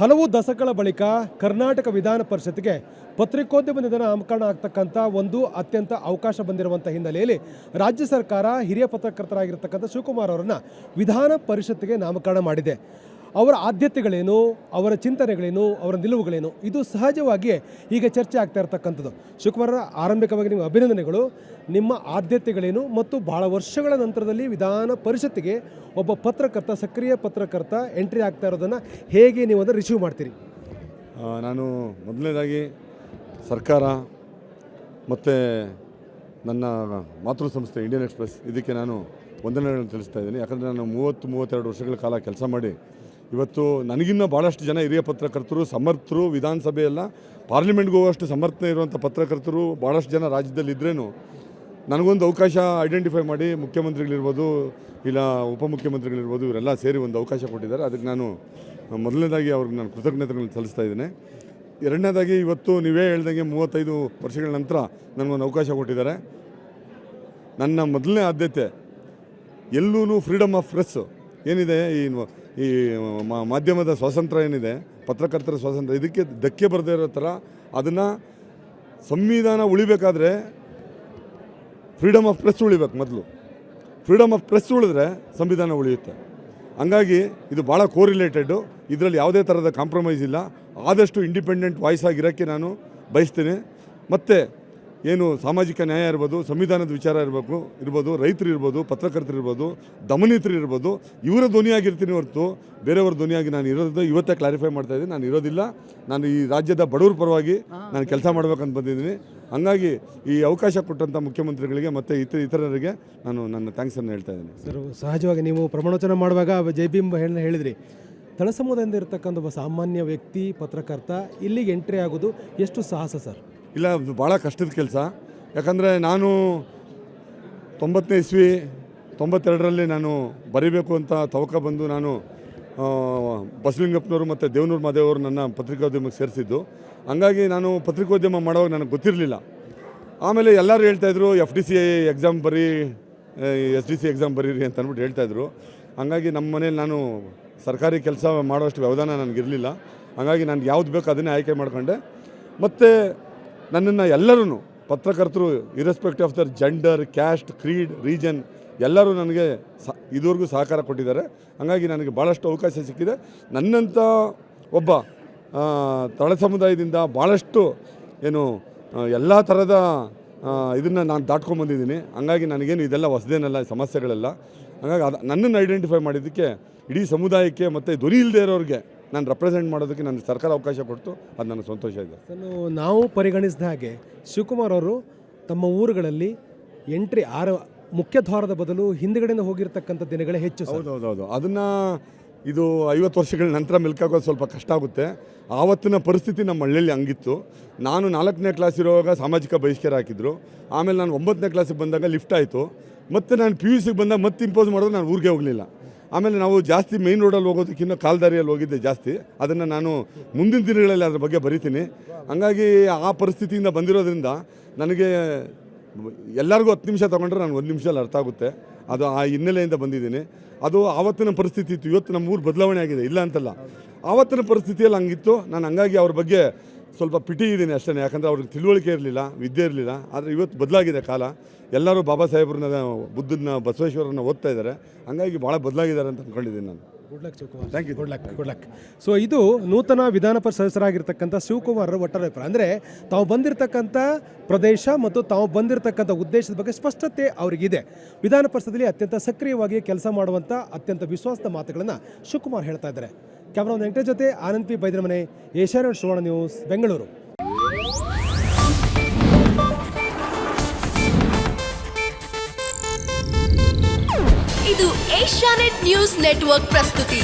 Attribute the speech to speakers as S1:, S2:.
S1: ಹಲವು ದಶಕಗಳ ಬಳಿಕ ಕರ್ನಾಟಕ ವಿಧಾನ ಪರಿಷತ್ಗೆ ಪತ್ರಿಕೋದ್ಯಮ ನಿಧನ ನಾಮಕರಣ ಆಗ್ತಕ್ಕಂಥ ಒಂದು ಅತ್ಯಂತ ಅವಕಾಶ ಬಂದಿರುವಂಥ ಹಿನ್ನೆಲೆಯಲ್ಲಿ ರಾಜ್ಯ ಸರ್ಕಾರ ಹಿರಿಯ ಪತ್ರಕರ್ತರಾಗಿರ್ತಕ್ಕಂಥ ಶಿವಕುಮಾರ್ ಅವರನ್ನು ವಿಧಾನ ಪರಿಷತ್ಗೆ ನಾಮಕರಣ ಮಾಡಿದೆ. ಅವರ ಆದ್ಯತೆಗಳೇನು, ಅವರ ಚಿಂತನೆಗಳೇನು, ಅವರ ನಿಲುವುಗಳೇನು, ಇದು ಸಹಜವಾಗಿಯೇ ಈಗ ಚರ್ಚೆ ಆಗ್ತಾ ಇರತಕ್ಕಂಥದ್ದು. ಶುಕ್ರವಾರ ಆರಂಭಿಕವಾಗಿ ನಿಮ್ಮ ಅಭಿನಂದನೆಗಳು. ನಿಮ್ಮ ಆದ್ಯತೆಗಳೇನು ಮತ್ತು ಭಾಳ ವರ್ಷಗಳ ನಂತರದಲ್ಲಿ ವಿಧಾನ ಪರಿಷತ್ತಿಗೆ ಒಬ್ಬ ಪತ್ರಕರ್ತ, ಸಕ್ರಿಯ ಪತ್ರಕರ್ತ ಎಂಟ್ರಿ ಆಗ್ತಾ ಇರೋದನ್ನು ಹೇಗೆ ನೀವು ಅದನ್ನು ರಿಸೀವ್ ಮಾಡ್ತೀರಿ?
S2: ನಾನು ಮೊದಲನೇದಾಗಿ ಸರ್ಕಾರ ಮತ್ತು ನನ್ನ ಮಾತೃ ಸಂಸ್ಥೆ ಇಂಡಿಯನ್ ಎಕ್ಸ್ಪ್ರೆಸ್ ಇದಕ್ಕೆ ನಾನು ವಂದನೆಗಳನ್ನು ತಿಳಿಸ್ತಾ ಇದ್ದೀನಿ. ಯಾಕಂದರೆ ನಾನು ಮೂವತ್ತು, ಮೂವತ್ತೆರಡು ವರ್ಷಗಳ ಕಾಲ ಕೆಲಸ ಮಾಡಿ ಇವತ್ತು ನನಗಿನ್ನ ಭಾಳಷ್ಟು ಜನ ಹಿರಿಯ ಪತ್ರಕರ್ತರು, ಸಮರ್ಥರು ವಿಧಾನಸಭೆಯೆಲ್ಲ ಪಾರ್ಲಿಮೆಂಟ್ಗೆ ಹೋಗುವಷ್ಟು ಸಮರ್ಥನೆ ಇರುವಂಥ ಪತ್ರಕರ್ತರು ಭಾಳಷ್ಟು ಜನ ರಾಜ್ಯದಲ್ಲಿ ಇದ್ರೇನು ನನಗೊಂದು ಅವಕಾಶ ಐಡೆಂಟಿಫೈ ಮಾಡಿ ಮುಖ್ಯಮಂತ್ರಿಗಳಿರ್ಬೋದು, ಇಲ್ಲ ಉಪಮುಖ್ಯಮಂತ್ರಿಗಳಿರ್ಬೋದು, ಇವರೆಲ್ಲ ಸೇರಿ ಒಂದು ಅವಕಾಶ ಕೊಟ್ಟಿದ್ದಾರೆ. ಅದಕ್ಕೆ ನಾನು ಮೊದಲನೇದಾಗಿ ಅವ್ರಿಗೆ ನಾನು ಕೃತಜ್ಞತೆಗಳನ್ನು ಸಲ್ಲಿಸ್ತಾ ಇದ್ದೇನೆ. ಎರಡನೇದಾಗಿ ಇವತ್ತು ನೀವೇ ಹೇಳ್ದಂಗೆ ಮೂವತ್ತೈದು ವರ್ಷಗಳ ನಂತರ ನನಗೊಂದು ಅವಕಾಶ ಕೊಟ್ಟಿದ್ದಾರೆ. ನನ್ನ ಮೊದಲನೇ ಆದ್ಯತೆ ಎಲ್ಲೂ ಫ್ರೀಡಮ್ ಆಫ್ ಪ್ರೆಸ್ ಏನಿದೆ, ಈ ಈ ಮಾಧ್ಯಮದ ಸ್ವಾತಂತ್ರ್ಯ ಏನಿದೆ, ಪತ್ರಕರ್ತರ ಸ್ವಾತಂತ್ರ್ಯ, ಇದಕ್ಕೆ ಧಕ್ಕೆ ಬರದೇ ಇರೋ ಥರ ಅದನ್ನು ಸಂವಿಧಾನ ಉಳಿಬೇಕಾದ್ರೆ ಫ್ರೀಡಮ್ ಆಫ್ ಪ್ರೆಸ್ ಉಳಿಬೇಕು ಮೊದಲು. ಫ್ರೀಡಮ್ ಆಫ್ ಪ್ರೆಸ್ ಉಳಿದ್ರೆ ಸಂವಿಧಾನ ಉಳಿಯುತ್ತೆ. ಹಂಗಾಗಿ ಇದು ಭಾಳ ಕೋರಿಲೇಟೆಡ್ಡು ಇದರಲ್ಲಿ ಯಾವುದೇ ಥರದ ಕಾಂಪ್ರಮೈಸ್ ಇಲ್ಲ. ಆದಷ್ಟು ಇಂಡಿಪೆಂಡೆಂಟ್ ವಾಯ್ಸ್ ಆಗಿರೋಕ್ಕೆ ನಾನು ಬಯಸ್ತೀನಿ. ಮತ್ತು ಏನು ಸಾಮಾಜಿಕ ನ್ಯಾಯ ಇರ್ಬೋದು ಸಂವಿಧಾನದ ವಿಚಾರ ಇರಬೇಕು ಇರ್ಬೋದು ರೈತರು ಇರ್ಬೋದು ಪತ್ರಕರ್ತರು ಇರ್ಬೋದು ದಮನಿತರು ಇರ್ಬೋದು ಇವರ ಧ್ವನಿಯಾಗಿರ್ತೀನಿ ಹೊರತು ಬೇರೆಯವ್ರ ಧ್ವನಿಯಾಗಿ ನಾನು ಇರೋದು ಇವತ್ತೇ ಕ್ಲಾರಿಫೈ ಮಾಡ್ತಾ ಇದ್ದೀನಿ. ನಾನು ಇರೋದಿಲ್ಲ. ನಾನು ಈ ರಾಜ್ಯದ ಬಡವರ ಪರವಾಗಿ ನಾನು ಕೆಲಸ ಮಾಡ್ಬೇಕಂತ ಬಂದಿದ್ದೀನಿ. ಹಂಗಾಗಿ ಈ ಅವಕಾಶ ಕೊಟ್ಟಂಥ ಮುಖ್ಯಮಂತ್ರಿಗಳಿಗೆ ಮತ್ತು ಇತರ ಇತರರಿಗೆ ನಾನು ನನ್ನ ಥ್ಯಾಂಕ್ಸನ್ನು ಹೇಳ್ತಾ ಇದ್ದೀನಿ.
S1: ಸರ್ ಸಹಜವಾಗಿ ನೀವು ಪ್ರಮಾಣವಚನ ಮಾಡುವಾಗ ಜೈ ಭೀಮ್ ಹೇಳನೆ ಹೇಳಿದ್ರಿ. ತಳ ಸಮುದಾಯದಿಂದ ಇರತಕ್ಕಂಥ ಒಬ್ಬ ಸಾಮಾನ್ಯ ವ್ಯಕ್ತಿ ಪತ್ರಕರ್ತ ಇಲ್ಲಿಗೆ ಎಂಟ್ರಿ ಆಗೋದು ಎಷ್ಟು ಸಾಹಸ ಸರ್?
S2: ಇಲ್ಲ, ಭಾಳ ಕಷ್ಟದ ಕೆಲಸ. ಯಾಕಂದರೆ ನಾನು ತೊಂಬತ್ತನೇ ಇಸ್ವಿ, ತೊಂಬತ್ತೆರಡರಲ್ಲಿ ನಾನು ಬರಿಬೇಕು ಅಂತ ತವಕ ಬಂದು ನಾನು ಬಸಲಿಂಗಪ್ಪನವರು ಮತ್ತು ದೇವನೂರು ಮಾದೇವರು ನನ್ನ ಪತ್ರಿಕೋದ್ಯಮಕ್ಕೆ ಸೇರಿಸಿದ್ದು. ಹಂಗಾಗಿ ನಾನು ಪತ್ರಿಕೋದ್ಯಮ ಮಾಡೋವಾಗ ನನಗೆ ಗೊತ್ತಿರಲಿಲ್ಲ. ಆಮೇಲೆ ಎಲ್ಲರೂ ಹೇಳ್ತಾಯಿದ್ರು ಎಫ್ ಡಿ ಸಿ ಎಕ್ಸಾಮ್ ಬರೀ ಎಸ್ ಡಿ ಸಿ ಎಕ್ಸಾಮ್ ಬರೀರಿ ಅಂತ ಅಂದ್ಬಿಟ್ಟು ಹೇಳ್ತಾಯಿದ್ರು ಹಂಗಾಗಿ ನಮ್ಮ ಮನೇಲಿ ನಾನು ಸರ್ಕಾರಿ ಕೆಲಸ ಮಾಡೋಷ್ಟು ವ್ಯವಧಾನ ನನಗಿರಲಿಲ್ಲ. ಹಾಗಾಗಿ ನನಗೆ ಯಾವ್ದು ಬೇಕೋ ಅದನ್ನೇ ಆಯ್ಕೆ ಮಾಡಿಕೊಂಡೆ. ಮತ್ತು ನನ್ನನ್ನು ಎಲ್ಲರೂ ಪತ್ರಕರ್ತರು irrespective of their gender caste creed region ಎಲ್ಲರೂ ನನಗೆ ಸ, ಇದುವರೆಗೂ ಸಹಕಾರ ಕೊಟ್ಟಿದ್ದಾರೆ. ಹಾಗಾಗಿ ನನಗೆ ಭಾಳಷ್ಟು ಅವಕಾಶ ಸಿಕ್ಕಿದೆ. ನನ್ನಂಥ ಒಬ್ಬ ತಳ ಸಮುದಾಯದಿಂದ ಭಾಳಷ್ಟು ಏನು ಎಲ್ಲ ಥರದ ಇದನ್ನು ನಾನು ದಾಟ್ಕೊಂಡ್ಬಂದಿದ್ದೀನಿ ಹಂಗಾಗಿ ನನಗೇನು ಇದೆಲ್ಲ ಹೊಸದೇನಲ್ಲ ಸಮಸ್ಯೆಗಳೆಲ್ಲ. ಹಾಗಾಗಿ ಅದು, ನನ್ನನ್ನು ಐಡೆಂಟಿಫೈ ಮಾಡಿದ್ದಕ್ಕೆ ಇಡೀ ಸಮುದಾಯಕ್ಕೆ ಮತ್ತು ಧ್ವನಿ ಇಲ್ಲದೆ ಇರೋರಿಗೆ ನಾನು ರೆಪ್ರೆಸೆಂಟ್ ಮಾಡೋದಕ್ಕೆ ನನ್ನ ಸರ್ಕಾರ ಅವಕಾಶ ಕೊಡ್ತು ಅದು ನನಗೆ ಸಂತೋಷ ಇದೆ.
S1: ನಾವು ಪರಿಗಣಿಸಿದ ಹಾಗೆ ಶಿವಕುಮಾರ್ ಅವರು ತಮ್ಮ ಊರುಗಳಲ್ಲಿ ಎಂಟ್ರಿ ಆರು ಮುಖ್ಯ ದ್ವಾರದ ಬದಲು ಹಿಂದ್ಗಡೆಯಿಂದ ಹೋಗಿರ್ತಕ್ಕಂಥ ದಿನಗಳೇ ಹೆಚ್ಚು ಸರ್.
S2: ಹೌದು ಹೌದು ಹೌದು. ಅದನ್ನು ಇದು ಐವತ್ತು ವರ್ಷಗಳ ನಂತರ ಮಿಲ್ಕಾಗೋದು ಸ್ವಲ್ಪ ಕಷ್ಟ ಆಗುತ್ತೆ. ಆವತ್ತಿನ ಪರಿಸ್ಥಿತಿ ನಮ್ಮ ಹಳ್ಳಿಯಲ್ಲಿ ಹಂಗಿತ್ತು. ನಾನು ನಾಲ್ಕನೇ ಕ್ಲಾಸ್ ಇರುವಾಗ ಸಾಮಾಜಿಕ ಬಹಿಷ್ಕಾರ ಹಾಕಿದ್ರು. ಆಮೇಲೆ ನಾನು ಒಂಬತ್ತನೇ ಕ್ಲಾಸಿಗೆ ಬಂದಾಗ ಲಿಫ್ಟ್ ಆಯಿತು. ಮತ್ತು ನಾನು ಪಿ ಯು ಸಿಗೆ ಬಂದಾಗ ಮತ್ತೆ ಇಂಪೋಸ್ ಮಾಡಿದ್ರೆ ನಾನು ಊರಿಗೆ ಹೋಗಲಿಲ್ಲ. ಆಮೇಲೆ ನಾವು ಜಾಸ್ತಿ ಮೇನ್ ರೋಡಲ್ಲಿ ಹೋಗೋದಕ್ಕಿಂತ ಕಾಲ್ದಾರಿಯಲ್ಲಿ ಹೋಗಿದ್ದೆ ಜಾಸ್ತಿ. ಅದನ್ನು ನಾನು ಮುಂದಿನ ದಿನಗಳಲ್ಲಿ ಅದ್ರ ಬಗ್ಗೆ ಬರಿತೀನಿ. ಹಂಗಾಗಿ ಆ ಪರಿಸ್ಥಿತಿಯಿಂದ ಬಂದಿರೋದ್ರಿಂದ ನನಗೆ ಎಲ್ಲರಿಗೂ ಹತ್ತು ನಿಮಿಷ ತೊಗೊಂಡ್ರೆ ನಾನು ಒಂದು ನಿಮಿಷದಲ್ಲಿ ಅರ್ಥ ಆಗುತ್ತೆ. ಅದು ಆ ಹಿನ್ನೆಲೆಯಿಂದ ಬಂದಿದ್ದೀನಿ. ಅದು ಆವತ್ತಿನ ಪರಿಸ್ಥಿತಿ ಇತ್ತು. ಇವತ್ತು ನಮ್ಮ ಊರು ಬದಲಾವಣೆ ಆಗಿದೆ. ಇಲ್ಲ ಅಂತಲ್ಲ. ಆವತ್ತಿನ ಪರಿಸ್ಥಿತಿಯಲ್ಲಿ ಹಂಗಿತ್ತು. ನಾನು ಹಂಗಾಗಿ ಅವ್ರ ಬಗ್ಗೆ ಸ್ವಲ್ಪ ಪಿಟಿ ಇದ್ದೀನಿ ಅಷ್ಟೇ ಯಾಕಂದರೆ ಅವ್ರಿಗೆ ತಿಳುವಳಿಕೆ ಇರಲಿಲ್ಲ ವಿದ್ಯೆ ಇರಲಿಲ್ಲ. ಆದರೆ ಇವತ್ತು ಬದಲಾಗಿದೆ ಕಾಲ. ಎಲ್ಲರೂ ಬಾಬಾ ಸಾಹೇಬ್ರನ್ನ ಬುದ್ಧನ ಬಸವೇಶ್ವರನ್ನ ಓದ್ತಾ ಇದ್ದಾರೆ. ಹಂಗಾಗಿ ಭಾಳ ಬದಲಾಗಿದ್ದಾರೆ ಅಂತ ಅಂದ್ಕೊಂಡಿದ್ದೀನಿ ನಾನು.
S1: Good luck Shivakumar
S2: thank you
S1: good luck good luck so ಇದು ನೂತನ ವಿಧಾನ ಪರಿಷತ್ ಸದಸ್ಯರಾಗಿರ್ತಕ್ಕಂಥ ಶಿವಕುಮಾರ್ ಒಟ್ಟಾರೆ ಅಭಿಪ್ರಾಯ ಅಂದರೆ ತಾವು ಬಂದಿರತಕ್ಕಂಥ ಪ್ರದೇಶ ಮತ್ತು ತಾವು ಬಂದಿರತಕ್ಕಂಥ ಉದ್ದೇಶದ ಬಗ್ಗೆ ಸ್ಪಷ್ಟತೆ ಅವರಿಗಿದೆ. ವಿಧಾನ ಪರಿಷತ್ತಲ್ಲಿ ಅತ್ಯಂತ ಸಕ್ರಿಯವಾಗಿ ಕೆಲಸ ಮಾಡುವಂಥ ಅತ್ಯಂತ ವಿಶ್ವಾಸದ ಮಾತುಗಳನ್ನು ಶಿವಕುಮಾರ್ ಹೇಳ್ತಾ ಇದ್ದಾರೆ. ಕ್ಯಾಮ್ರಾ ವೆಂಕಟೇಶ್ ಜೊತೆ ಆನಂದ್ ಪಿ ಬೈದ್ರಮನೆ ಏಷ್ಯಾನೆಟ್ ಸುವರ್ಣ ನ್ಯೂಸ್, ಬೆಂಗಳೂರು.
S3: ಇದು ಏಷ್ಯಾನೆಟ್ ನ್ಯೂಸ್ ನೆಟ್ವರ್ಕ್ ಪ್ರಸ್ತುತಿ.